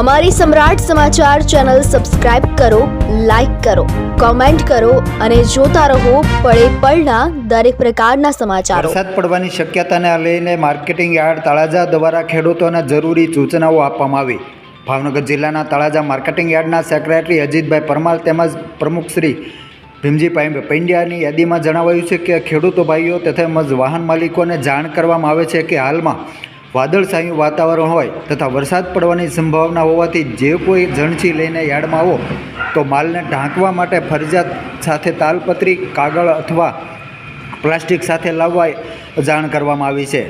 અમારી Samrat Samachar channel subscribe કરો, like કરો, કોમેન્ટ કરો અને જોતા રહો પળે પળના દરેક પ્રકારના સમાચારો. વરસાદ પડવાની શક્યતાને લઈને માર્કેટિંગ યાર્ડ, તળાજા દ્વારા ખેડૂતોને જરૂરી સૂચનાઓ આપવામાં આવી. ભાવનગર જિલ્લાના તળાજા માર્કેટિંગ યાર્ડના સેક્રેટરી અજીતભાઈ પરમાર તેમજ પ્રમુખ શ્રી ભીમજીભાઈ પંડ્યાની યાદીમાં જણાવાયું છે કે ખેડૂતો ભાઈઓ, તથા વાહન માલિકોને જાણ કરવામાં આવે છે કે હાલમાં વાદળછાયું વાતાવરણ હોય તથા વરસાદ પડવાની સંભાવના હોવાથી જે કોઈ જણસી લઈને યાર્ડમાં આવો તો માલને ઢાંકવા માટે ફરજિયાત સાથે તાલપત્રી, કાગળ અથવા પ્લાસ્ટિક સાથે લાવવા જાણ કરવામાં આવી છે.